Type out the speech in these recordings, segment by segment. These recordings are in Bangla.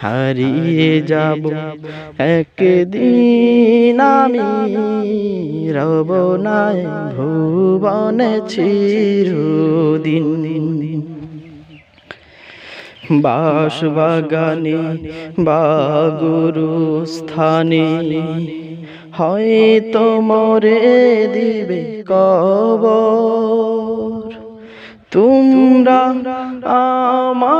হারিয়ে যাব একদিন আমি রব নাই ভুবনে চিরদিন। বাস বাগানে বা গুরু স্থানে হয়তো মরে দিবে কব তোমরা আমায়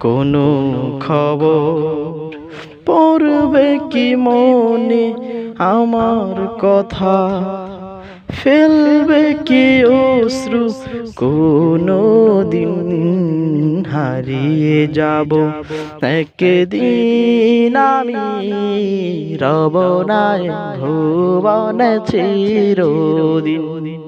কোনো খবর পড়বে কি মনে আমার কথা? ফেলবে কি অশ্রু? কোনো দিন হারিয়ে যাব। একদিন আমি রব নাই, ভুবন চিরদিন।